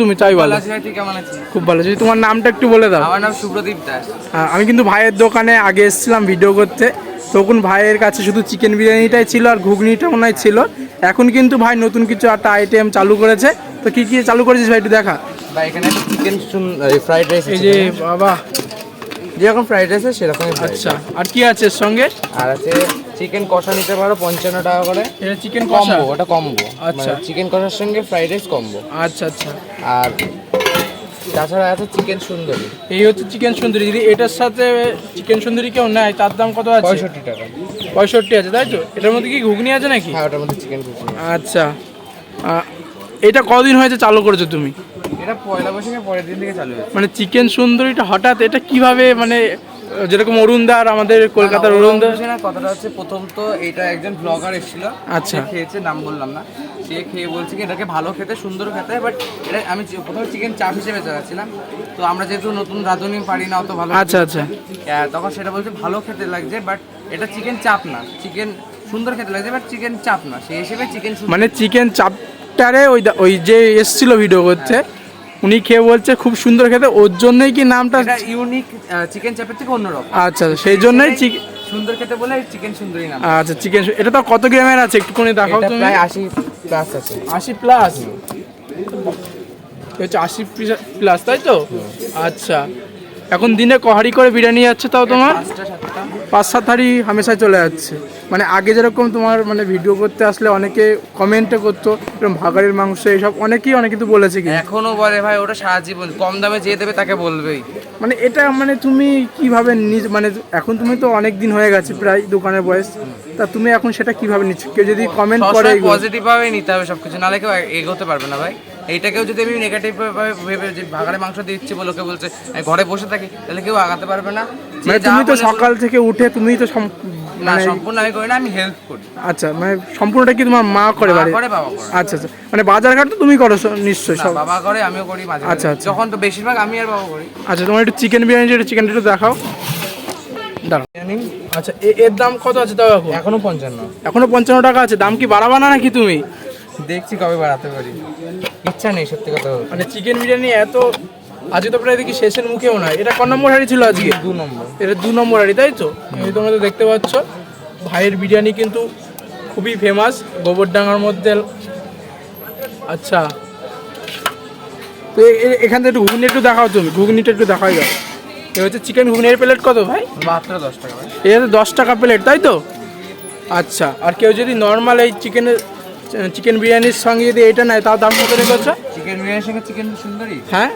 তুমি তাই বলো। খুব ভালো। যদি তোমার নামটা একটু বলে দাও। আমার নাম সুব্রদীপ দাস। আমি কিন্তু ভাইয়ের দোকানে আগে এসেছিলাম ভিডিও করতে। তখন ভাইয়ের কাছে শুধু চিকেন বিরিয়ানিটাই ছিল আর ঘুগনিটা মনে ছিল। এখন কিন্তু ভাই নতুন কিছু একটা আইটেম চালু করেছে। তো কি কি চালু করেছিস ভাই একটু দেখা। ভাই এখানে চিকেন ফ্রাইড রাইস এই যে বাবা। যেরকম ফ্রাইড রাইস সেরকম আচ্ছা। আর কি আছে এর সঙ্গে? আর আছে চিকেন কষা নিতে পারো পঞ্চান্ন টাকা করে। এটা চিকেন কম্বো ওটা কম্বো। আচ্ছা। চিকেন কষার সঙ্গে ফ্রাইড রাইস কম্বো। আচ্ছা আচ্ছা। আর তাছাড়া আছে চিকেন সুন্দরী। এই হচ্ছে চিকেন সুন্দরী। যদি এটার সাথে চিকেন সুন্দরী কেউ নেয় তার দাম কত আছে? পঁয়ষট্টি টাকা। পঁয়ষট্টি আছে তাই তো? এটার মধ্যে কি ঘুগনি আছে নাকি? হ্যাঁ ওটার মধ্যে চিকেন কুচি আচ্ছা। এটা কদিন হয়েছে চালু করেছ তুমি? এটা পয়লা বৈশাখের পরের দিন থেকে চালু হয়েছে। মানে চিকেন সুন্দরীটা হঠাৎ এটা কীভাবে মানে যেরকম অরুণদার আমাদের কলকাতার অরুণদা কথাটা হচ্ছে প্রথম তো এটা একজন ব্লগার এসেছিল। আচ্ছা। খেয়েছে নাম বললাম না। সে খেয়ে বলছে কি এটাকে ভালো খেতে সুন্দর খেতে বাট এটা আমি প্রথমে চিকেন চাপ হিসেবে চাচ্ছিলাম। তো আমরা যেহেতু নতুন রাঁধুনি পারি না অত ভালো আচ্ছা আচ্ছা। তখন সেটা বলছে ভালো খেতে লাগছে বাট এটা চিকেন চাপ না। চিকেন সুন্দর খেতে লাগছে বাট চিকেন চাপ না। সেই হিসেবে চিকেন মানে চিকেন চাপটারে ওই ওই যে এসছিল ভিডিও করতে উনি খেয়ে বলছে খুব সুন্দর খেতে ওর জন্যই কি নামটা ইউনিক চিকেন চাপের থেকে অন্যরকম। আচ্ছা সেই জন্যই চিকেন সুন্দর খেতে বলে চিকেন সুন্দরী নাম। আচ্ছা চিকেন এটা তো কত গ্রামের আছে? একটুখানি দেখাও তুমি প্রায় আশি প্লাস আছে। আশি প্লাস হচ্ছে আশি প্লাস তাই তো? আচ্ছা এখন দিনে কহারি করে বিরিয়ানি যাচ্ছে তাও তোমার? পাঁচ সাত হাড়ি হামেশাই চলে যাচ্ছে মানে আগে যেরকম তোমার মানে ভিডিও করতে আসলে অনেকে কমেন্টে করতো এরকম ভাগাড়ির মাংস এইসব অনেকেই অনেক কিন্তু বলেছে কি এখনও বলে ভাই ওটা সারা জীবন কম দামে যে দেবে তাকে বলবেই। মানে এটা মানে তুমি কীভাবে নিজ মানে এখন তুমি তো অনেক দিন হয়ে গেছে প্রায় দোকানের বয়স তা তুমি এখন সেটা কীভাবে নিচ্ছ? কেউ যদি কমেন্ট করে পজিটিভ ভাবে নিতে হবে সবকিছু নাহলে কেউ এগোতে পারবে না ভাই। এইটাকেও যদি আমি নেগেটিভ ভাবে ভেবে যে ভাগাড়ে মাংস দিচ্ছি বলে লোকে বলছে ঘরে বসে থাকি তাহলে কেউ আগাতে পারবে না। মানে তুমি তো সকাল থেকে উঠে তুমি তো না মানে সম্পূর্ণ আমি করি না আমি হেল্প করি। আচ্ছা মানে সম্পূর্ণটা কি তোমার মা করে বাড়ি করে বাবা করে। আচ্ছা আচ্ছা মানে বাজার ঘাট তো তুমি করো নিশ্চয়ই সব। বাবা করে আমিও করি মাঝে। আচ্ছা, আচ্ছা। যখন তো বেশিরভাগ আমি আর বাবা করি। আচ্ছা তোমার একটু চিকেন বিরিয়ানি একটু দেখাও। আচ্ছা এর দাম কত আছে তাও এখন? এখনও পঞ্চান্ন। এখনও পঞ্চান্ন টাকা আছে দাম কি বাড়াবা না নাকি তুমি? দেখছি কবে বাড়াতে পারি। ইচ্ছা নেই সত্যি কথা। মানে চিকেন বিরিয়ানি এত আজকে তো প্রায় দেখি শেষের মুখেও না এটা ক নম্বর হাড়ি ছিল আজকে? দু নম্বর। এটা দু নম্বর হাড়ি তাই তো? এই তোমরা তো দেখতে পাচ্ছ ভাইয়ের বিরিয়ানি কিন্তু খুবই ফেমাস গোবরডাঙ্গার মধ্যে। আচ্ছা। তো এখান থেকে একটু ঘুগনি একটু দেখাও তুমি ঘুগনিটা একটু দেখাই দাও এ হচ্ছে চিকেন ঘুগনির প্লেট কত ভাই? মাত্র দশ টাকা এটা তো দশ টাকা প্লেট তাই তো? আচ্ছা আর কেউ যদি নর্মাল এই চিকেনের চিকেন বিরিয়ানির সঙ্গে যদি এটা নেয় তার দাম কত রেখেছো? চিকেন বিরিয়ানির সঙ্গে চিকেন সুন্দরী? হ্যাঁ?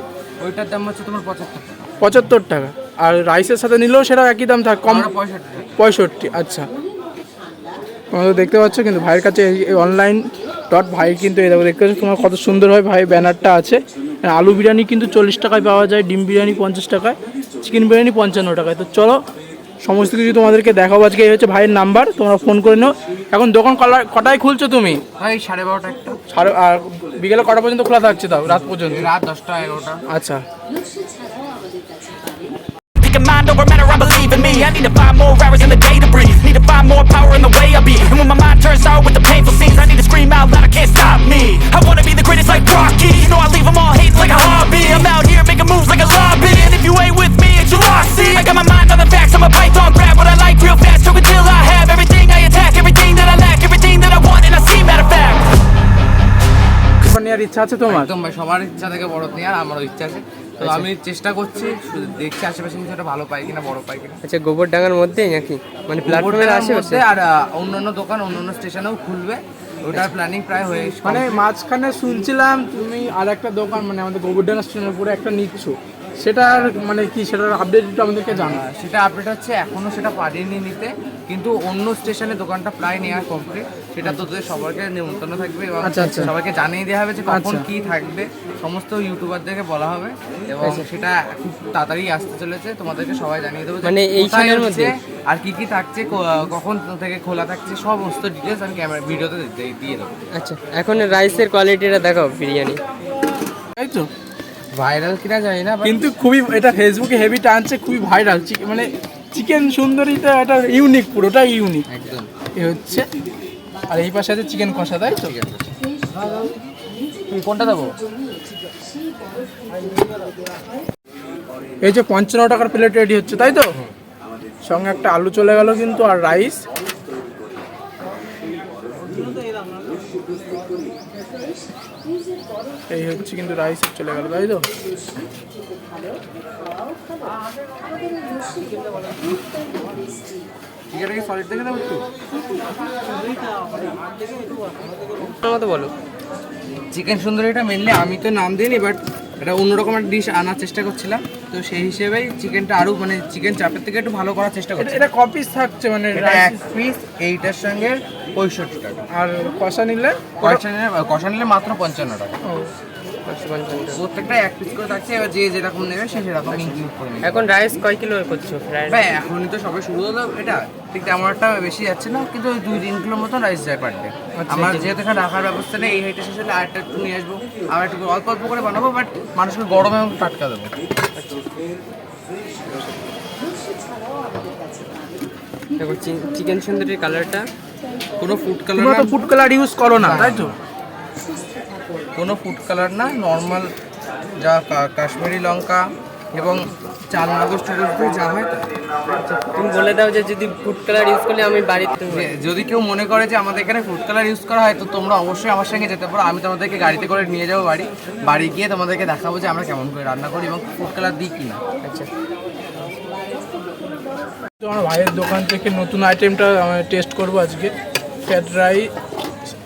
ওইটার দাম হচ্ছে তোমার পঁচাত্তর টাকা। পঁচাত্তর টাকা। আর রাইসের সাথে নিলেও সেটা একই দাম থাক কম পঁয়ষট্টি আচ্ছা। তোমরা তো দেখতে পাচ্ছ কিন্তু ভাইয়ের কাছে অনলাইন ডট ভাই কিন্তু এই দেখো দেখতে পাচ্ছ তোমার কত সুন্দর হয় ভাই ব্যানারটা আছে। আলু বিরিয়ানি কিন্তু চল্লিশ টাকায় পাওয়া যায় ডিম বিরিয়ানি পঞ্চাশ টাকায় চিকেন বিরিয়ানি পঞ্চান্ন টাকায়। তো চলো সমস্ত কিছু তোমাদেরকে দেখাবো আজকে এই হচ্ছে ভাইয়ের নাম্বার তোমরা ফোন করে নাও এখন দোকান কটায় খুলছো তুমি ভাই সাড়ে বারোটা একটা সাড়ে আর বিকেলে কটা পর্যন্ত খোলা থাকছে তাও রাত পর্যন্ত রাত দশটা এগারোটা আচ্ছা mind over matter, I believe in me I need to find more hours in the day to breathe Need to find more power in the way I be And when my mind turns sour with the painful scenes I need to scream out loud, I can't stop me I wanna be the greatest like Rocky You know I leave them all hating like a hobby ইচ্ছা আছে তোমার? একদম ভাই সবার ইচ্ছা থেকে বড় নেওয়ার আমারও ইচ্ছা আছে। তো আমি চেষ্টা করছি দেখছি আশেপাশে কিছু একটা ভালো পাই কিনা বড় পাই কিনা। আচ্ছা গোবরডাঙ্গার মধ্যেই নাকি? মানে প্ল্যাটফর্মের আশেপাশে? আর অন্যান্য দোকান অন্যান্য স্টেশনেও খুলবে। ওটার প্ল্যানিং প্রায় হয়ে মানে মাঝখানে শুনছিলাম তুমি আর একটা দোকান মানে আমাদের গোবরডাঙ্গা স্টেশনের উপরে একটা নিচ্ছ। সেটার মানে কি সেটার আপডেট একটু আমাদেরকে জানা সেটা আপডেট হচ্ছে এখনও সেটা পারিনি নিতে কিন্তু অন্য স্টেশনে দোকানটা প্রায় নেওয়া কমপ্লিট সেটা তো তোদের সবাইকে নিমন্ত্রণ থাকবে এবং আচ্ছা, আচ্ছা। সবাইকে জানিয়ে দেওয়া হবে যে কখন আচ্ছা। কি থাকবে সমস্ত ইউটিউবারদেরকে বলা হবে এবং সেটা খুব তাড়াতাড়ি আসতে চলেছে তোমাদেরকে সবাই জানিয়ে দেবো মানে এইখানের হচ্ছে, মধ্যে? আর কি কি থাকছে কখন থেকে খোলা থাকছে সমস্ত ডিটেলস আমি ক্যামেরা ভিডিওতে দিয়ে- দিয়ে দেবো আচ্ছা এখন রাইসের কোয়ালিটিটা দেখো বিরিয়ানি তাই তো ভাইরাল কিনা জানি না কিন্তু খুবই এটা ফেসবুকে হেভি টানছে খুবই ভাইরাল মানে চিকেন সুন্দরীটা এটা ইউনিক পুরোটা ইউনিক একদম। এ হচ্ছে আর এই পাশে আছে চিকেন কষা তাই তো? কোনটা দেবো? এই যে পঞ্চান্ন টাকার প্লেট রেডি হচ্ছে তাই তো? সঙ্গে একটা আলু চলে গেল কিন্তু আর রাইস এই হচ্ছে কিন্তু রাইস চলে গেল তাই তো? বলো। চিকেন সুন্দরীটা মেনলি আমি তো নাম দিইনি বাট এটা অন্যরকম একটা ডিশ আনার চেষ্টা করছিলাম। তো সেই হিসেবেই চিকেনটা আরও মানে চিকেন চাপের থেকে একটু ভালো করার চেষ্টা করছি। এটা কপিস থাকছে মানে এটা এক পিস এইটার সঙ্গে পঁয়ষট্টি টাকা। আর কষা নিলে? কষা নিলে কষা নিলে মাত্র পঞ্চান্ন টাকা। ও, প্রত্যেকটা এক পিস করে থাকছে এবার যে যেরকম নেবে সে সেরকম ইনক্লুড করে নেবে। এখন রাইস কয় কিলো করছ? ভাই তো সবে শুরু হলো এটা ঠিক তেমন একটা বেশি যাচ্ছে না কিন্তু ওই দুই তিন কিলো মতন রাইস যায় পার ডে আমার যেহেতু এখানে রাখার ব্যবস্থা নেই এই হাইটে শেষ হলে আরেকটা একটু নিয়ে আসব। আবার একটু অল্প অল্প করে বানাবো বাট মানুষকে গরম এবং টাটকা দেবো। দেখো চিকেন সুন্দরীর কালারটা কোনো ফুড কালার না তো ফুড কালার ইউজ করো না তাই তো? কোনো ফুড কালার না নর্মাল যা কা- কাশ্মীরি লঙ্কা এবং চাল মগজ দিয়ে যা হয় তুমি বলে দাও যে যদি ফুড কালার ইউজ করলে আমি বাড়িতে যদি কেউ মনে করে যে আমাদের এখানে ফুড কালার ইউজ করা হয় তো তোমরা অবশ্যই আমার সঙ্গে যেতে পারো। আমি তোমাদেরকে গাড়িতে করে নিয়ে যাব বাড়ি। বাড়ি গিয়ে তোমাদেরকে দেখাবো যে আমরা কেমন করে রান্না করি এবং ফুড কালার দিই কিনা। আচ্ছা। তো আমার ভাইয়ের দোকান থেকে নতুন আইটেমটা আমি টেস্ট করব আজকে। ফ্রাইড রাইস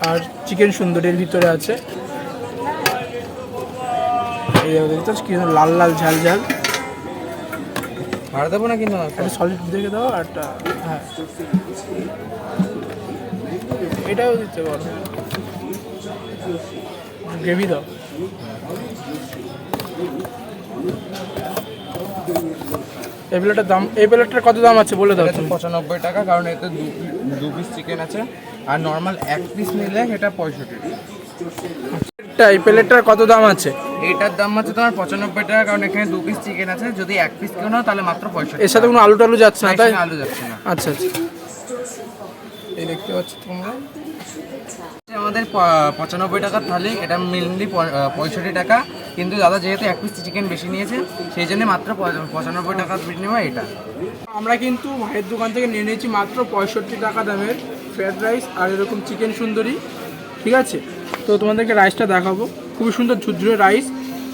আর চিকেন সুন্দরীর ভিতরে আছে। এই দেখো দেখতে কি লাল লাল ঝাল ঝাল। ভাড়া দেবো না? কিন্তু একটা সলিড দেখে দাও আর একটা হ্যাঁ। এটাও দিতে পারো। গ্রেভি দাও। এই প্লেটের দাম এই প্লেটটার কত দাম আছে বলে দাও পঁচানব্বই টাকা কারণ এতে দু দু পিস চিকেন আছে। আর নর্মাল এক পিস নিলে এটা পঁয়ষট্টি। টাকা প্লেটটা এই প্লেটটার কত দাম আছে? এটার দাম হচ্ছে তোমার পঁচানব্বই টাকা কারণ এখানে দু পিস চিকেন আছে। যদি এক পিস কেউ নাও তাহলে মাত্র পঁয়ষট্টি এর সাথে কোনো আলু টালু যাচ্ছে না তাই? আলু যাচ্ছে না। আচ্ছা আচ্ছা। এই দেখতে পাচ্ছ তোমরা? আমাদের পঁচানব্বই টাকার থালি এটা মেনলি পঁয়ষট্টি টাকা। কিন্তু দাদা যেহেতু এক পিস চিকেন বেশি নিয়েছে, সেই জন্য মাত্র পঁচানব্বই টাকার বিনিময় এটা। আমরা কিন্তু ভাইয়ের দোকান থেকে নিয়ে নিয়েছি মাত্র পঁয়ষট্টি টাকা দামের ফ্রায়েড রাইস আর এরকম চিকেন সুন্দরী, ঠিক আছে? তো তোমাদেরকে রাইসটা দেখাবো। খুবই সুন্দর ঝুরঝুরে রাইস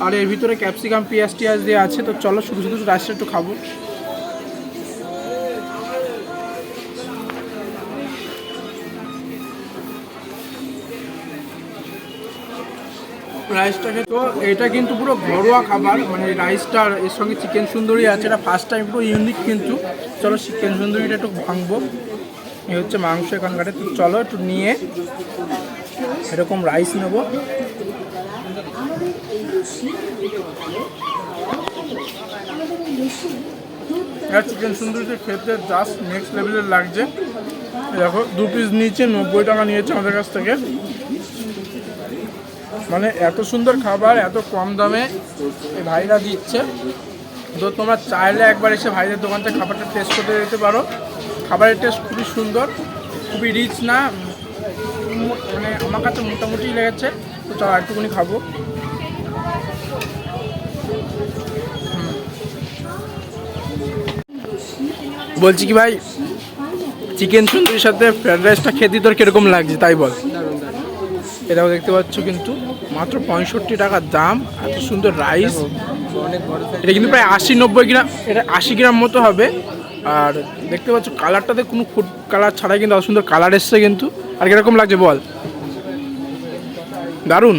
আর এর ভিতরে ক্যাপসিকাম পেঁয়াজ, টিয়াজ দিয়ে আছে, তো চলো শুধু শুধু রাইসটা একটু খাব। রাইসটাকে তো এটা কিন্তু পুরো ঘরোয়া খাবার মানে রাইসটার এর সঙ্গে চিকেন সুন্দরী আছে। এটা ফার্স্ট টাইম পুরো ইউনিক কিন্তু। চলো চিকেন সুন্দরীটা একটু ভাঙবো। এই হচ্ছে মাংস এখানকার। তো চলো একটু নিয়ে এরকম রাইস নেব। আর চিকেন সুন্দরীটা খেতে জাস্ট নেক্সট লেভেলের লাগছে। দেখো, দু পিস নিয়েছে, নব্বই টাকা নিয়েছে আমাদের কাছ থেকে। মানে এত সুন্দর খাবার, এত কম দামে ভাইরা দিচ্ছে। তো তোমরা চাইলে একবার এসে ভাইদের দোকান থেকে খাবারটা টেস্ট করতে যেতে পারো। খাবারের টেস্ট খুবই সুন্দর, খুবই রিচ না মানে আমার কাছে মোটামুটি লেগেছে। তো চলো একটুখানি খাব। বলছি কি ভাই চিকেন সুন্দরীর সাথে ফ্রাইড রাইসটা খেতে তোর কীরকম লাগছে? তাই বল। এটাও দেখতে পাচ্ছ কিন্তু মাত্র পঁয়ষট্টি টাকার দাম, এত সুন্দর রাইস। এটা কিন্তু প্রায় আশি নব্বই গ্রাম, এটা আশি গ্রাম মতো হবে। আর দেখতে পাচ্ছ কালারটাতে কোনো ফুড কালার ছাড়াই কিন্তু অত সুন্দর কালার এসছে কিন্তু। আর কীরকম লাগছে বল? দারুণ।